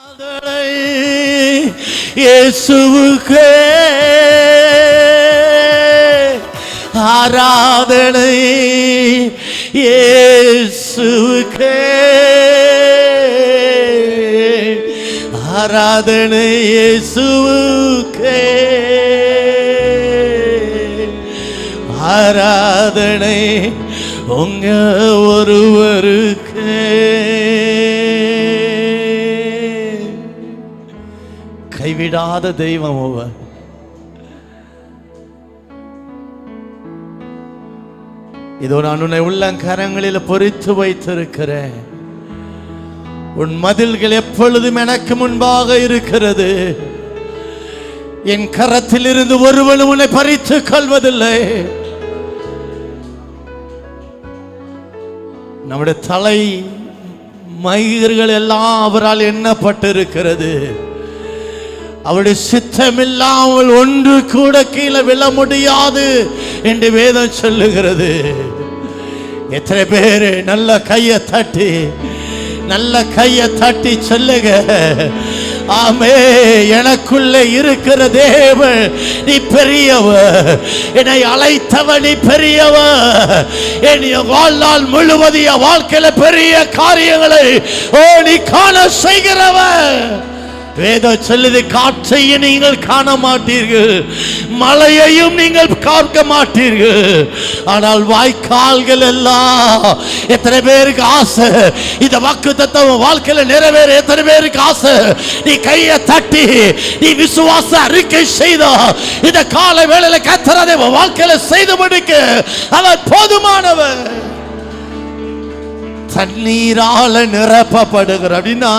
ஆராதனை இயேசுவுக்கே ஆராதனை இயேசுவுக்கே ஆராதனை இயேசுவுக்கே ஆராதனை உங்க ஒருவருக்கே. கைவிடாத தெய்வம் அவர். இதோ நான் உன்னை உள்ளங்கரங்களில் பொறித்து வைத்திருக்கிறேன். உன் மதில்கள் எப்பொழுதும் எனக்கு முன்பாக இருக்கிறது. என் கரத்தில் இருந்து ஒருவனும் உன்னை பறித்துக் கொள்வதில்லை. நம்முடைய தலை மயிர்கள் எல்லாம் அவரால் எண்ணப்பட்டிருக்கிறது. அவருடைய சித்தமில்லாமல் ஒன்று கூட கீழே விழ முடியாது என்று வேதம் சொல்லுகிறது. எத்தனை பேர் நல்ல கையை தட்டி நல்ல கையை தட்டி சொல்லுங்க ஆமே எனக்குள்ளே இருக்கிற தேவன் நீ பெரியவ என்னை அழைத்தவ நீ பெரியவ என் வாழ்நாள் முழுவதும் என் வாழ்க்கையில பெரிய காரியங்களை ஓ நீ காண செய்கிறவன் வேதம் சொல்லுது காற்றையும் நீங்கள் காண மாட்டீர்கள் மழையையும் நீங்கள் பார்க்க மாட்டீர்கள். ஆனால் வாய்க்கால்கள் எல்லாம் எத்தனை பேருக்கு ஆசை? இந்த வாக்கு தத்துவம் வாழ்க்கையில நிறைவேற எத்தனை பேருக்கு ஆசை? நீ கையை தட்டி நீ விசுவாச அறிக்கை செய்தா இந்த கால வேளையில கத்தரதை வாழ்க்கையில செய்து முடிக்க அவர் போதுமானவர் தண்ணீரால நிரப்பப்படுகிற அப்படின்னா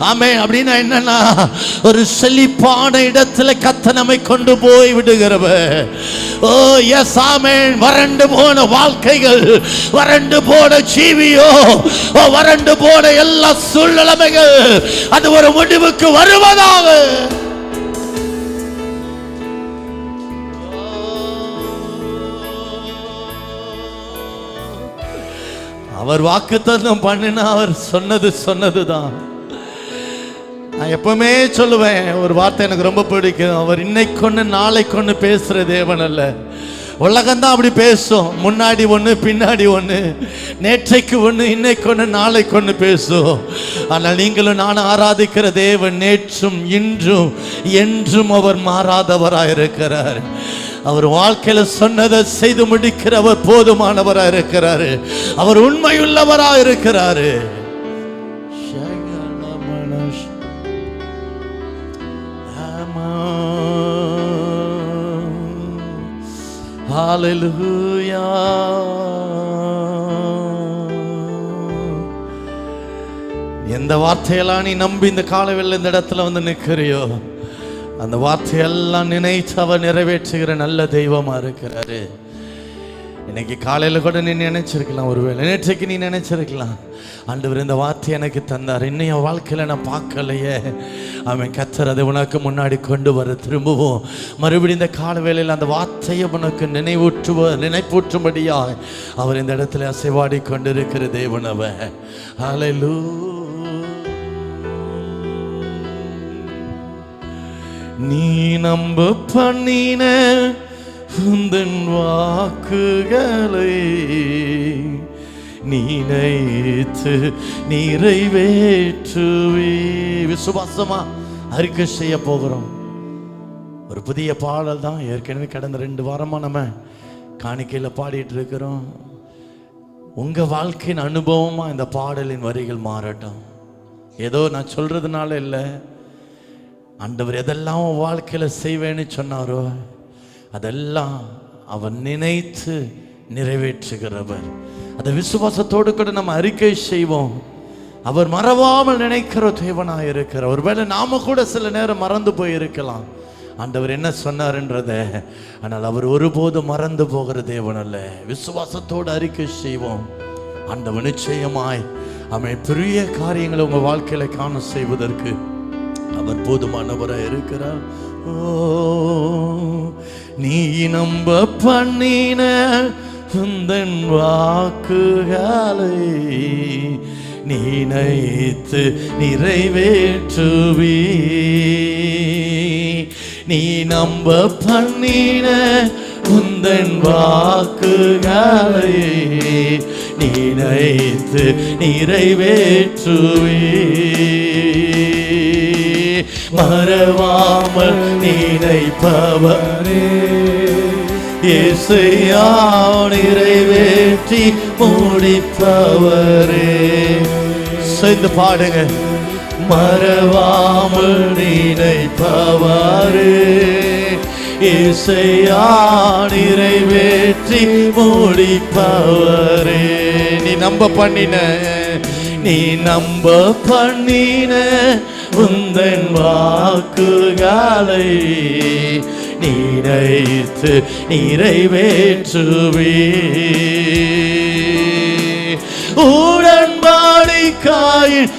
ஆமே அப்படின்னா என்னன்னா ஒரு செழிப்பான இடத்துல கத்த நம்மை கொண்டு போய் விடுகிறவ ஓ எஸ் ஆமேன். வறண்டு போன வாழ்க்கைகள் வறண்டு போன ஜீவியோ ஓ வறண்டு போன எல்லா சூழ்நிலைமைகள் அது ஒரு முடிவுக்கு வருவதாக. அவர் வாக்குத்தத்தம் பண்ணினா அவர் சொன்னது சொன்னதுதான். நான் எப்பவுமே சொல்லுவேன் ஒரு வார்த்தை எனக்கு ரொம்ப பிடிக்கும். அவர் இன்னைக்கு ஒன்று நாளைக்கு ஒன்று பேசுகிற தேவன் அல்ல. உலகம்தான் அப்படி பேசும். முன்னாடி ஒன்று பின்னாடி ஒன்று நேற்றைக்கு ஒன்று இன்னைக்கு ஒன்று நாளைக்கு ஒன்று பேசும். ஆனால் நீங்களும் நான் ஆராதிக்கிற தேவன் நேற்றும் இன்றும் என்றும் அவர் மாறாதவராக இருக்கிறார். அவர் வாழ்க்கையில் சொன்னதை செய்து முடிக்கிறவர் போதுமானவராக இருக்கிறாரு. அவர் உண்மையுள்ளவராக இருக்கிறாரு. Hallelujah. எந்த வார்த்தையெல்லாம் நீ நம்பி இந்த காலவெல்ல இந்த இடத்துல வந்து நிற்கிறியோ அந்த வார்த்தையெல்லாம் நினைச்சு அவர் நிறைவேற்றுகிற நல்ல தெய்வமாக இருக்கிறாரு இன்னைக்கு காலையில கூட நீ நினைச்சிருக்கலாம் ஒருவேளை. நேற்றைக்கு நீ நினைச்சிருக்கலாம். ஆண்டவர் இந்த வார்த்தை எனக்கு தந்தார். இன்னும் என் வாழ்க்கையில நான் பார்க்கலையே. அவன் கத்தர் அதை உனக்கு முன்னாடி கொண்டு வர திரும்பவும். மறுபடியும் இந்த கால வேளையில் அந்த வார்த்தையை உனக்கு நினைவூற்றுவ நினைப்பூற்றும்படியா அவர் இந்த இடத்துல அசைவாடி கொண்டிருக்கிற தேவன் அவன். நீ நம்ப பண்ணின உந்தன் வாக்குகளை நினைத்து நிறைவேற்றுவே விசுவாசமா அறிக்கை செய்ய போகிறோம். ஒரு புதிய பாடல் தான். ஏற்கனவே கடந்த ரெண்டு வாரமாக நம்ம காணிக்கையில் பாடிட்டு இருக்கிறோம். உங்கள் வாழ்க்கையின் அனுபவமாக இந்த பாடலின் வரிகள் மாறட்டும். ஏதோ நான் சொல்கிறதுனால இல்லை. ஆண்டவர் எதெல்லாம் வாழ்க்கையில் செய்வேன்னு சொன்னாரோ அதெல்லாம் அவர் நினைத்து நிறைவேற்றுகிறவர். அதை விசுவாசத்தோடு கூட நம்ம அறிக்கை செய்வோம். அவர் மறவாமல் நினைக்கிற தேவனாக இருக்கிற ஒருவேளை நாம கூட சில நேரம் மறந்து போயிருக்கலாம். ஆண்டவர் என்ன சொன்னார்ன்றத. ஆனால் அவர் ஒருபோதும் மறந்து போகிற தேவன் அல்ல. விசுவாசத்தோடு அறிக்கை செய்வோம். ஆண்டவர் நிச்சயமாய் அவன் பெரிய காரியங்களை உங்கள் வாழ்க்கையில காண செய்வதற்கு அவர் போதுமானவராக இருக்கிறார். நீ நம்ப பண்ணின உந்தன் வாக்குகளை நினைத்து நிறைவேற்றுவி. நீ நம்ப பண்ணின உந்தன் வாக்குகளை நினைத்து நிறைவேற்றுவே. மறவாமல் நினைப்பவரே. இசையா நிறைவேற்றி முடிப்பவரே. சேர்ந்து பாடுங்க. மறவாமல் நினைப்பவரே. இசையா நிறைவேற்றி முடிப்பவரே. நீ நம்ப பண்ணின நீ நம்ப பண்ணின உந்தன் வாக்குகளை நினைத்து நிறைவேற்றுவே உடன்பாடிக்காயின்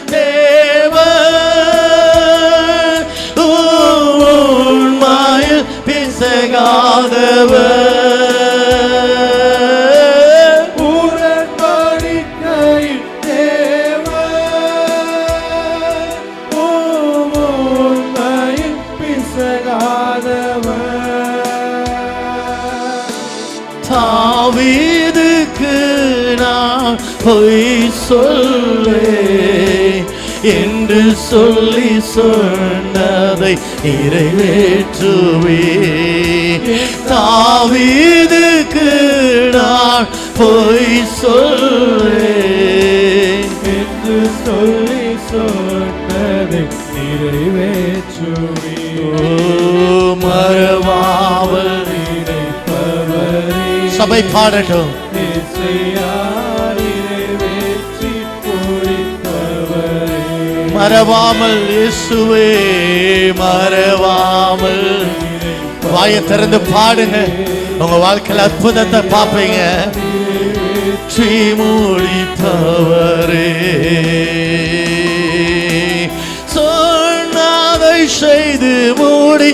சொல்லே என்று சொல்லி சொன்னதை நிறைவேற்றுவே. தாவீதுக்கு நான் பொய் சொல்லே என்று சொல்லி சொன்னதை நிறைவேற்றுவே. மறவாமல் சபை பாடட்டும். மறவாமல் இயேசுவே மறவாமல். வாயை திறந்து பாடுங்க. உங்க வாழ்க்கையில் அற்புதத்தை பார்ப்பீங்க. ஸ்ரீமூழி தவறே சொன்னாதை செய்து மூடி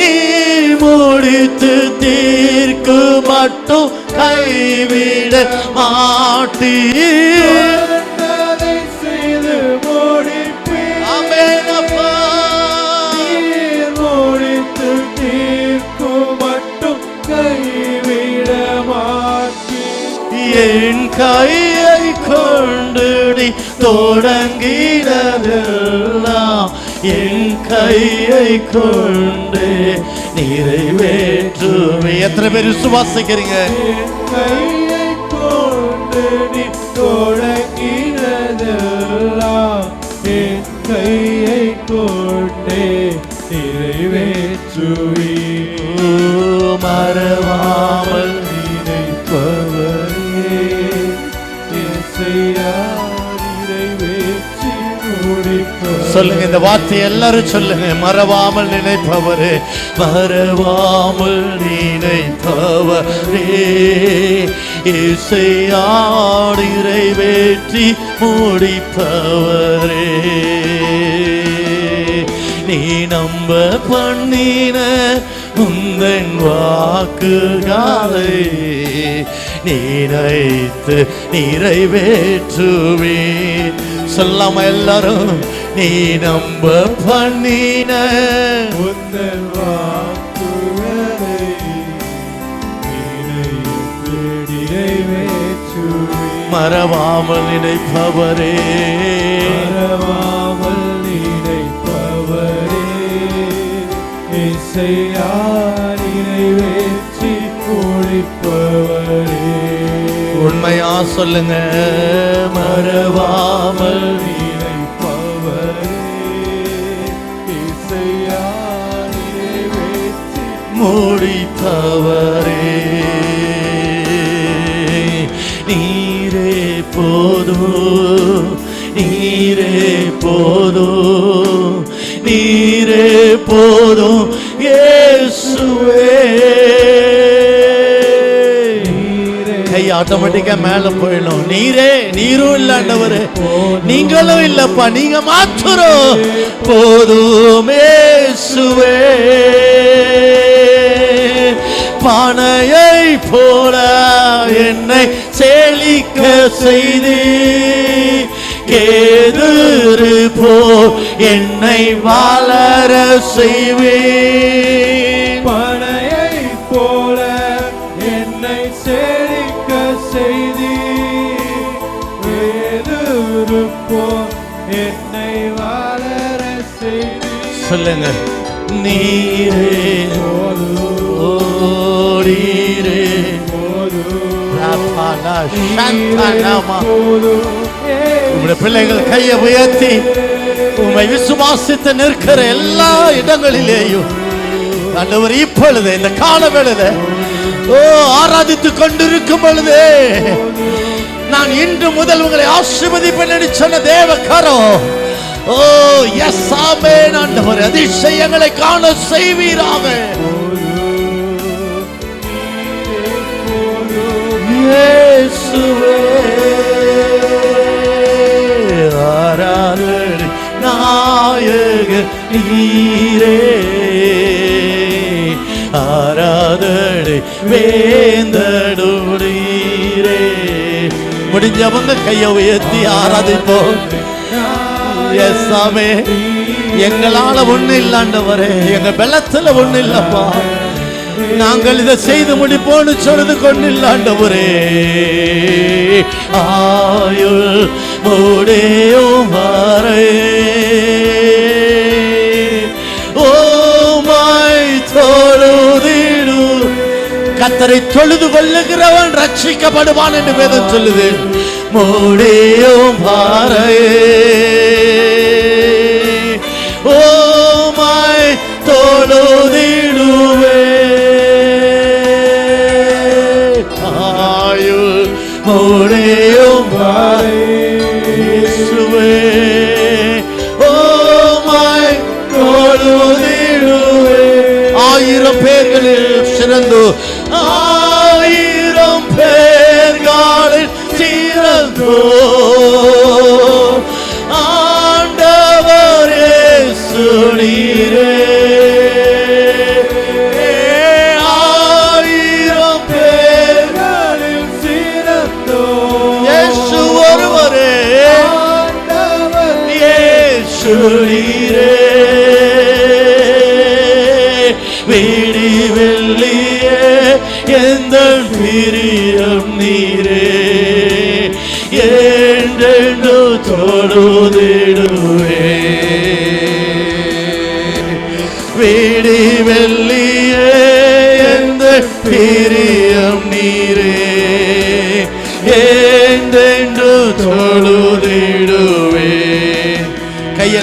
நீ முடித்து தீர்க்கு மட்டும் கைவிட மாட்டீர். தொடங்கினதெல்லாம் என் கையை கொண்டு நிறைவேற்றுவே எத்தனை பேர் விசுவாசிக்கிறீங்க? கையை கொண்டு நீ தொடங்கினதெல்லாம் சொல்லுங்க இந்த வார்த்தை எல்லாரும் சொல்லுங்க. மறவாமல் நினைப்பவரே மறவாமல் நினைப்பவரே. இசையாடிரை இறைவேற்றி முடிப்பவரே. நீ நம்ப பண்ணின உந்தன் வாக்குகாலை நீரைத்து நிறைவேற்றுவே சொல்லாம எல்லாரும் நீ நம்ப பண்ணின உந்தன் வாக்குகளை மறவாமல் நினைப்பவரே மறவாமல் நினைப்பவரே, இசையா நிறைவேற்றி முடிப்பவரே. உண்மையா சொல்லுங்க மறவாமல் ஆட்டோமேட்டிக்கா மேல போயிடும் நீரே நீரும் இல்லண்டவரு நீங்களும் இல்லப்பா நீங்க மாற்றுறோம் போதுமே சுவே பானையை போல என்னை செழிக்க செய்து. கேதுரு போ என்னை வளர செய்வேன் பானையை போல என்னை செ செய்தி வேலுருப்போ என்னை வளர செய்தி சொல்லுங்க. நீரே ஓடீரே. உங்களுடைய பிள்ளைகள் கையை உயர்த்தி உண்மை விசுவாசித்து நிற்கிற எல்லா இடங்களிலேயும். ஆண்டவர் இப்பொழுது இந்த கால வேளையில ஓ ஆராதித்து கொண்டிருக்கும் பொழுது நான் இன்று முதல் உங்களை ஆசிர்வதிப்பேன் சொன்ன தேவ கரம் ஓ எஸ் ஆமே ஆண்டவர் அதிசயங்களை காண செய்வீராக. இயேசுவே ஆராதனை நாயக நீரே. வேந்தடுடீரே முடிஞ்சவங்க கையை உயர்த்தி ஆராதிப்போம். எஸ் எங்களால ஒண்ணு இல்லாண்டவரே எங்க பலத்துல ஒண்ணு இல்லப்பா. நாங்கள் இதை செய்து முடிப்போன்னு சொல்றது கொண்டு இல்லாண்டவரே. ஆயுள் மூடேயும் வரை. கத்தரை தொழுது கொள்ளுகிறவன் ரட்சிக்கப்படுவான் என்று வேதம் சொல்லுது. மூடியும் பாறை ஓ மாய் தொழுதிடுவே இயேசுரீரே வீடி வெள்ளியே எந்த பிரியம் நீரே. என்றென்று தொழுதிடுவே. வீடி வெள்ளியே எந்த பிரியம் நீரே.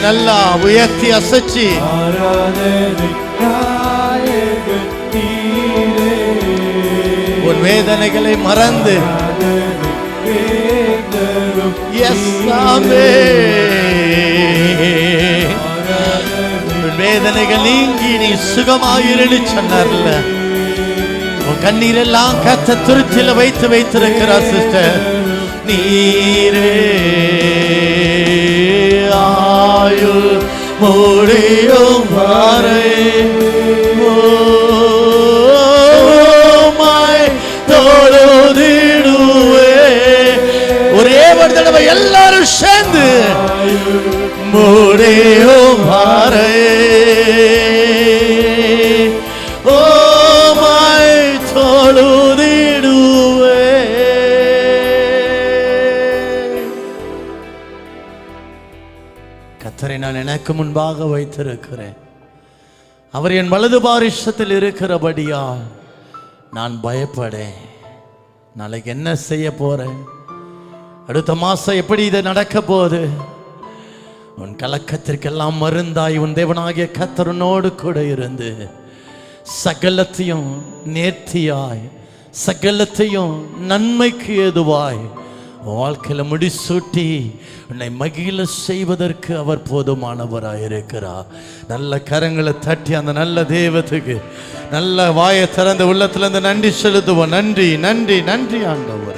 நல்லா உயர்த்தி அசைச்சி. உன் வேதனைகளை மறந்து. எஸ் உன் வேதனைகள் நீங்கி நீ சுகமாயிருன்னு சொன்னார்ல. உன் கண்ணீரெல்லாம் கத்த துருத்தில வைத்து வைத்திருக்கிறார் சிஸ்டர். நீரே. முடியும் வரை ஒரே ஒரு தடவை எல்லாரும் சேர்ந்து முடியும் வரை ஓமாய் தொழுதிடுவே நான் எனக்கு முன்பாக வைத்திருக்கிறேன். அவர் என் வலது பாரிஷத்தில் இருக்கிறபடியா நான் பயப்படேன். நாளைக்கு என்ன செய்ய போறேன்? அடுத்த மாசம் எப்படி இது நடக்க போகுது? உன் கலக்கத்திற்கெல்லாம் மருந்தாய் உன் தேவனாகிய கத்தரனோடு கூட இருந்து சகலத்தையும் நேர்த்தியாய் சகலத்தையும் நன்மைக்கு ஏதுவாய் வாழ்க்கையில் முடிசூட்டி உன்னை மகிழ செய்வதற்கு அவர் போதுமானவராக இருக்கிறார். நல்ல கரங்களை தட்டி அந்த நல்ல தெய்வத்துக்கு நல்ல வாயை திறந்த உள்ளத்துலேருந்து நன்றி செலுத்துவோம். நன்றி நன்றி நன்றி ஆண்டவர்.